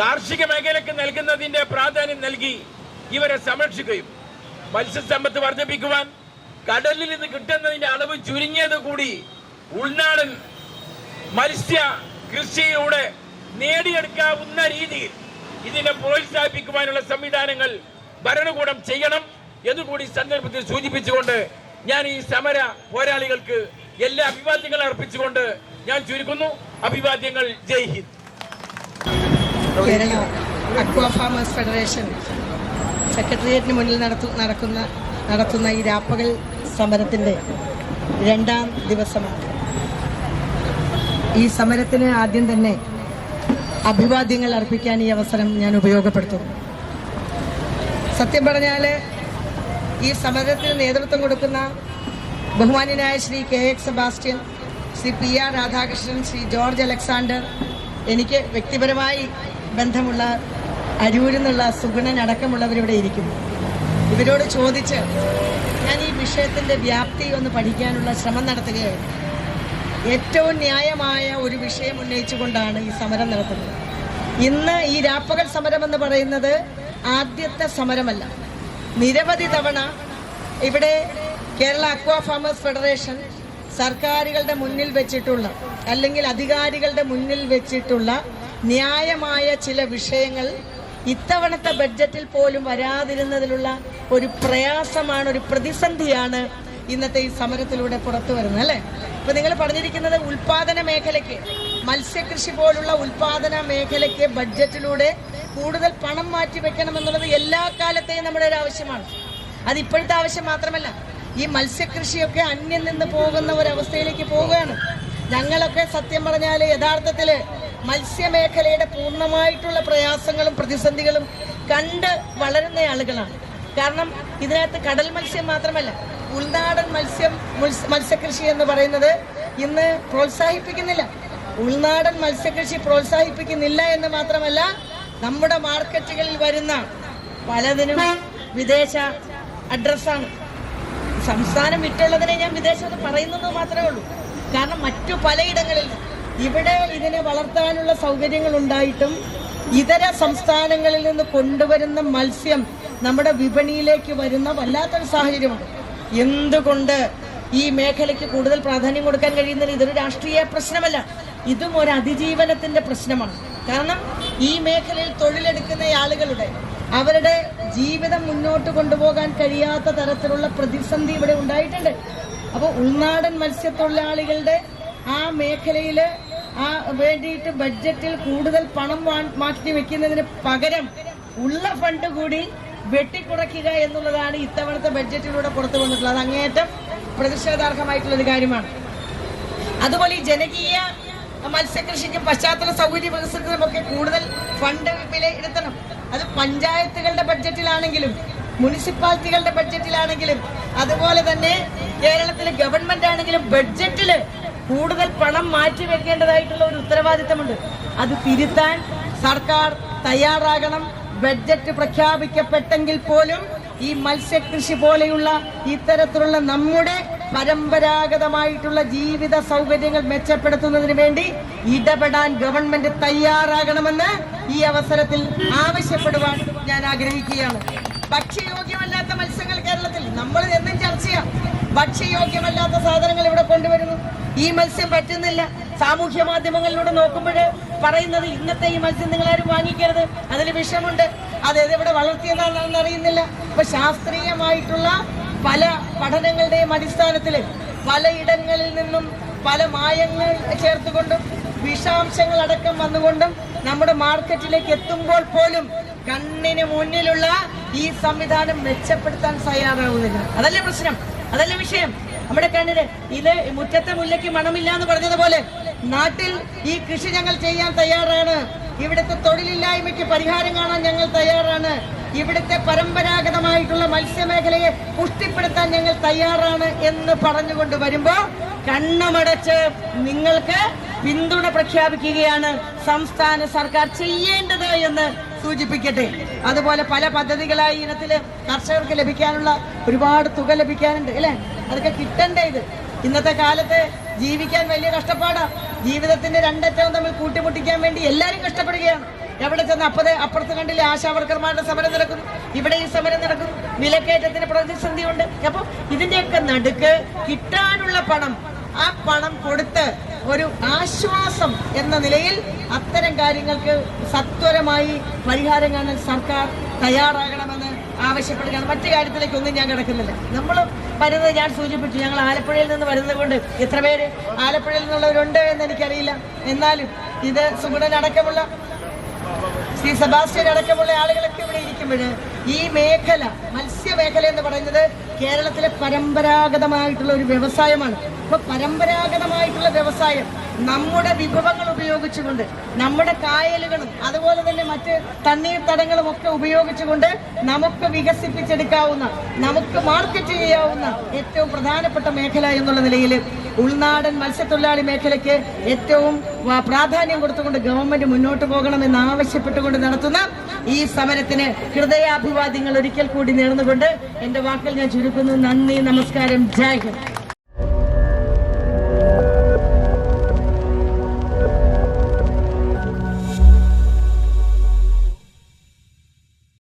കാർഷിക മേഖലയ്ക്ക് നൽകുന്നതിന്റെ പ്രാധാന്യം നൽകി ഇവരെ സംരക്ഷിക്കുകയും മത്സ്യസമ്പത്ത് വർദ്ധിപ്പിക്കുവാൻ കടലിൽ നിന്ന് കിട്ടുന്നതിന്റെ അളവ് ചുരുങ്ങിയത് കൂടി ഉൾനാടൻ മത്സ്യ കൃഷിയിലൂടെ നേടിയെടുക്കാവുന്ന രീതിയിൽ ഇതിനെ പ്രോത്സാഹിപ്പിക്കുവാനുള്ള സംവിധാനങ്ങൾ ഭരണകൂടം ചെയ്യണം എന്നുകൂടി സന്ദർഭത്തിൽ സൂചിപ്പിച്ചുകൊണ്ട് ഞാൻ ഈ സമര പോരാളികൾക്ക് എല്ലാ അഭിവാദ്യങ്ങളും അർപ്പിച്ചുകൊണ്ട് ഞാൻ ചുരുക്കുന്നു. അഭിവാദ്യങ്ങൾ. ജയ് Hind. Kerala aqua farmers federation സെക്രട്ടേറിയറ്റിന് മുന്നിൽ നടക്കുന്ന നടത്തുന്ന ഈ രാപ്പകൽ സമരത്തിന്റെ രണ്ടാം ദിവസമാണ്. ഈ സമരത്തിന് ആദ്യം തന്നെ അഭിവാദ്യങ്ങൾ അർപ്പിക്കാൻ ഈ അവസരം ഞാൻ ഉപയോഗപ്പെടുത്തും. സത്യം പറഞ്ഞാൽ ഈ സമരത്തിന് നേതൃത്വം കൊടുക്കുന്ന ബഹുമാന്യനായ Shri K X Sebastian Shri P R Radhakrishnan Shri George Alexander എനിക്ക് വ്യക്തിപരമായി ബന്ധമുള്ള അരൂരിൽ നിന്നുള്ള സുഗുണൻ അടക്കമുള്ളവരിവിടെ ഇരിക്കുന്നു. ഇവരോട് ചോദിച്ച് ഞാൻ ഈ വിഷയത്തിന്റെ വ്യാപ്തി ഒന്ന് പഠിക്കാനുള്ള ശ്രമം നടത്തുകയായിരുന്നു ഏറ്റവും ന്യായമായ ഒരു വിഷയം ഉന്നയിച്ചുകൊണ്ടാണ് ഈ സമരം നടത്തുന്നത്. ഇന്ന് ഈ രാപ്പകൽ സമരം എന്ന് പറയുന്നത് ആദ്യത്തെ സമരമല്ല. നിരവധി തവണ ഇവിടെ കേരള അക്വാ ഫാമേഴ്സ് ഫെഡറേഷൻ സർക്കാരുകളുടെ മുന്നിൽ വെച്ചിട്ടുള്ള അല്ലെങ്കിൽ അധികാരികളുടെ മുന്നിൽ വെച്ചിട്ടുള്ള ന്യായമായ ചില വിഷയങ്ങൾ ഇത്തവണത്തെ ബഡ്ജറ്റിൽ പോലും വരാതിരുന്നതിലുള്ള ഒരു പ്രയാസമാണ് ഒരു പ്രതിസന്ധിയാണ് ഇന്നത്തെ ഈ സമരത്തിലൂടെ പുറത്തു വരുന്നത് അല്ലേ? ഇപ്പൊ നിങ്ങൾ പറഞ്ഞിരിക്കുന്നത് ഉൽപാദന മേഖലയ്ക്ക് മത്സ്യകൃഷി പോലുള്ള ഉൽപാദന മേഖലയ്ക്ക് ബഡ്ജറ്റിലൂടെ കൂടുതൽ പണം മാറ്റി വെക്കണം എന്നുള്ളത് എല്ലാ കാലത്തെയും നമ്മുടെ ഒരു ആവശ്യമാണ്. അത് ഇപ്പോഴത്തെ ആവശ്യം മാത്രമല്ല ഈ മത്സ്യകൃഷിയൊക്കെ അന്യം നിന്ന് പോകുന്ന ഒരവസ്ഥയിലേക്ക് പോവുകയാണ്. ഞങ്ങളൊക്കെ സത്യം പറഞ്ഞാൽ യഥാർത്ഥത്തിൽ മത്സ്യമേഖലയുടെ പൂർണമായിട്ടുള്ള പ്രയാസങ്ങളും പ്രതിസന്ധികളും കണ്ട് വളരുന്ന ആളുകളാണ്. കാരണം ഇതിനകത്ത് കടൽ മത്സ്യം മാത്രമല്ല ഉൾനാടൻ മത്സ്യം മത്സ്യകൃഷി എന്ന് പറയുന്നത് ഇന്ന് പ്രോത്സാഹിപ്പിക്കുന്നില്ല. ഉൾനാടൻ മത്സ്യകൃഷി പ്രോത്സാഹിപ്പിക്കുന്നില്ല എന്ന് മാത്രമല്ല നമ്മുടെ മാർക്കറ്റുകളിൽ വരുന്ന പലതിനും വിദേശ അഡ്രസ്സാണ്. സംസ്ഥാനം വിട്ടുള്ളതിനെ ഞാൻ വിദേശത്ത് പറയുന്നത് മാത്രമേ ഉള്ളൂ. കാരണം മറ്റു പലയിടങ്ങളിൽ ഇവിടെ ഇതിനെ വളർത്താനുള്ള സൗകര്യങ്ങൾ ഉണ്ടായിട്ടും ഇതര സംസ്ഥാനങ്ങളിൽ നിന്ന് കൊണ്ടുവരുന്ന മത്സ്യം നമ്മുടെ വിപണിയിലേക്ക് വരുന്ന വല്ലാത്തൊരു സാഹചര്യമുണ്ട്. എന്തുകൊണ്ട് ഈ മേഖലയ്ക്ക് കൂടുതൽ പ്രാധാന്യം കൊടുക്കാൻ കഴിയുന്നില്ല ഇതൊരു രാഷ്ട്രീയ പ്രശ്നമല്ല ഇതും ഒരു അതിജീവനത്തിന്റെ പ്രശ്നമാണ്. കാരണം ഈ മേഖലയിൽ തൊഴിലെടുക്കുന്ന ആളുകളുടെ അവരുടെ ജീവിതം മുന്നോട്ട് കൊണ്ടുപോകാൻ കഴിയാത്ത തരത്തിലുള്ള പ്രതിസന്ധി ഇവിടെ ഉണ്ടായിട്ടുണ്ട്. അപ്പോൾ ഉൾനാടൻ മത്സ്യത്തൊഴിലാളികളുടെ ആ മേഖലയിൽ ആ വേണ്ടിയിട്ട് ബഡ്ജറ്റിൽ കൂടുതൽ പണം മാറ്റി വെക്കുന്നതിന് പകരം ഉള്ള ഫണ്ട് കൂടി വെട്ടിക്കുറയ്ക്കുക എന്നുള്ളതാണ് ഇത്തവണത്തെ ബഡ്ജറ്റിലൂടെ പുറത്തു വന്നിട്ടുള്ളത്. അത് അങ്ങേയറ്റം പ്രതിഷേധാർഹമായിട്ടുള്ള ഒരു കാര്യമാണ്. അതുപോലെ ഈ ജനകീയ മത്സ്യകൃഷിക്കും പശ്ചാത്തല സൗകര്യ വികസനത്തിനുമൊക്കെ കൂടുതൽ ഫണ്ട് വിലയിരുത്തണം അത് പഞ്ചായത്തുകളുടെ ബഡ്ജറ്റിലാണെങ്കിലും മുനിസിപ്പാലിറ്റികളുടെ ബഡ്ജറ്റിലാണെങ്കിലും അതുപോലെ തന്നെ കേരളത്തിലെ ഗവൺമെന്റ് ആണെങ്കിലും ബഡ്ജറ്റിൽ കൂടുതൽ പണം മാറ്റി വെക്കേണ്ടതായിട്ടുള്ള ഒരു ഉത്തരവാദിത്തമുണ്ട്. അത് തിരുത്താൻ സർക്കാർ തയ്യാറാകണം. ബഡ്ജറ്റ് പ്രഖ്യാപിക്കപ്പെട്ടെങ്കിൽ പോലും ഈ മത്സ്യകൃഷി പോലെയുള്ള ഇത്തരത്തിലുള്ള നമ്മുടെ പരമ്പരാഗതമായിട്ടുള്ള ജീവിത സൗകര്യങ്ങൾ മെച്ചപ്പെടുത്തുന്നതിന് വേണ്ടി ഇടപെടാൻ ഗവൺമെന്റ് തയ്യാറാകണമെന്ന് ഈ അവസരത്തിൽ ആവശ്യപ്പെടുവാൻ ഞാൻ ആഗ്രഹിക്കുകയാണ്. ഭക്ഷ്യയോഗ്യമല്ലാത്ത മത്സ്യങ്ങൾ കേരളത്തിൽ നമ്മൾ എന്നും ചർച്ച ചെയ്യാം. ഭക്ഷ്യയോഗ്യമല്ലാത്ത സാധനങ്ങൾ ഇവിടെ കൊണ്ടുവരുന്നു. ഈ മത്സ്യം പറ്റുന്നില്ല. സാമൂഹ്യ മാധ്യമങ്ങളിലൂടെ നോക്കുമ്പോൾ പറയുന്നത് ഇന്നത്തെ ഈ മത്സ്യം നിങ്ങൾ ആരും വാങ്ങിക്കരുത്. അതിൽ വിഷമുണ്ട് അത് ഇവിടെ വളർത്തിയതാണെന്ന് അറിയുന്നില്ല. അപ്പൊ ശാസ്ത്രീയമായിട്ടുള്ള പല പഠനങ്ങളുടെയും അടിസ്ഥാനത്തിൽ പലയിടങ്ങളിൽ നിന്നും പല മായങ്ങൾ ചേർത്തുകൊണ്ടും വിഷാംശങ്ങൾ അടക്കം വന്നുകൊണ്ടും നമ്മുടെ മാർക്കറ്റിലേക്ക് എത്തുമ്പോൾ പോലും കണ്ണിന് മുന്നിലുള്ള ഈ സംവിധാനം മെച്ചപ്പെടുത്താൻ തയ്യാറാവുന്നില്ല. അതല്ലേ പ്രശ്നം? അതല്ലേ വിഷയം? നമ്മുടെ കണ്ണിന് ഇത് മുറ്റത്തെ മുല്ലയ്ക്ക് മണമില്ല എന്ന് പറഞ്ഞതുപോലെ നാട്ടിൽ ഈ കൃഷി ഞങ്ങൾ ചെയ്യാൻ തയ്യാറാണ്. ഇവിടുത്തെ തൊഴിലില്ലായ്മയ്ക്ക് പരിഹാരം കാണാൻ ഞങ്ങൾ തയ്യാറാണ്. ഇവിടുത്തെ പരമ്പരാഗതമായിട്ടുള്ള മത്സ്യമേഖലയെ പുഷ്ടിപ്പെടുത്താൻ ഞങ്ങൾ തയ്യാറാണ് എന്ന് പറഞ്ഞുകൊണ്ട് വരുമ്പോ കണ്ണമടച്ച് നിങ്ങൾക്ക് പിന്തുണ പ്രഖ്യാപിക്കുകയാണ് സംസ്ഥാന സർക്കാർ ചെയ്യേണ്ടത് എന്ന് സൂചിപ്പിക്കട്ടെ. അതുപോലെ പല പദ്ധതികളായി ഇനത്തിൽ കർഷകർക്ക് ലഭിക്കാനുള്ള ഒരുപാട് തുക ലഭിക്കാനുണ്ട് അല്ലേ? അതൊക്കെ കിട്ടണ്ടേ ഇത്? ഇന്നത്തെ കാലത്ത് ജീവിക്കാൻ വലിയ കഷ്ടപ്പാടാ. ജീവിതത്തിന്റെ രണ്ടറ്റവും തമ്മിൽ കൂട്ടിമുട്ടിക്കാൻ വേണ്ടി എല്ലാവരും കഷ്ടപ്പെടുകയാണ്. എവിടെ ചെന്ന് അപ്പത് അപ്പുറത്ത് കണ്ടില്ലേ ആശാവർക്കർമാരുടെ സമരം നടക്കുന്നു? ഇവിടെ ഈ സമരം നടക്കുന്നു. വിലക്കയറ്റത്തിന് പ്രതിസന്ധിയുണ്ട്. അപ്പോൾ ഇതിന്റെയൊക്കെ നടുക്ക് കിട്ടാനുള്ള പണം ആ പണം കൊടുത്ത് ഒരു ആശ്വാസം എന്ന നിലയിൽ അത്തരം കാര്യങ്ങൾക്ക് സത്വരമായി പരിഹാരം കാണാൻ സർക്കാർ തയ്യാറാകണമെന്ന് ആവശ്യപ്പെടുകയാണ്. മറ്റു കാര്യത്തിലേക്ക് കാര്യത്തിലേക്കൊന്നും ഞാൻ കിടക്കുന്നില്ല. നമ്മൾ വരുന്നത് ഞാൻ സൂചിപ്പിച്ചു. ഞങ്ങൾ ആലപ്പുഴയിൽ നിന്ന് വരുന്നത് കൊണ്ട് എത്ര പേര് ആലപ്പുഴയിൽ നിന്നുള്ളവരുണ്ട് എന്ന് എനിക്കറിയില്ല. എന്നാലും ഇത് സുഗുണൻ അടക്കമുള്ള ശ്രീ സെബാസ്റ്റ്യൻ അടക്കമുള്ള ആളുകളൊക്കെ ഇവിടെ ഇരിക്കുമ്പോൾ ഈ മേഖല മത്സ്യമേഖല എന്ന് പറയുന്നത് കേരളത്തിലെ പരമ്പരാഗതമായിട്ടുള്ള ഒരു വ്യവസായമാണ്. അപ്പൊ പരമ്പരാഗതമായിട്ടുള്ള വ്യവസായം നമ്മുടെ വിഭവങ്ങൾ ഉപയോഗിച്ചുകൊണ്ട് നമ്മുടെ കായലുകളും അതുപോലെ തന്നെ മറ്റ് തണ്ണീർത്തടങ്ങളും ഒക്കെ ഉപയോഗിച്ചുകൊണ്ട് നമുക്ക് വികസിപ്പിച്ചെടുക്കാവുന്ന നമുക്ക് മാർക്കറ്റ് ചെയ്യാവുന്ന ഏറ്റവും പ്രധാനപ്പെട്ട മേഖല എന്നുള്ള നിലയിൽ ഉൾനാടൻ മത്സ്യത്തൊഴിലാളി മേഖലയ്ക്ക് ഏറ്റവും പ്രാധാന്യം കൊടുത്തുകൊണ്ട് ഗവൺമെന്റ് മുന്നോട്ട് പോകണമെന്ന് ആവശ്യപ്പെട്ടുകൊണ്ട് നടത്തുന്ന ഈ സമരത്തിന് ഹൃദയാഭിവാദ്യങ്ങൾ ഒരിക്കൽ കൂടി നേർന്നുകൊണ്ട് എന്റെ വാക്കിൽ ഞാൻ ചുരുക്കുന്നു. നന്ദി നമസ്കാരം. ജയ് ഹിന്ദ്.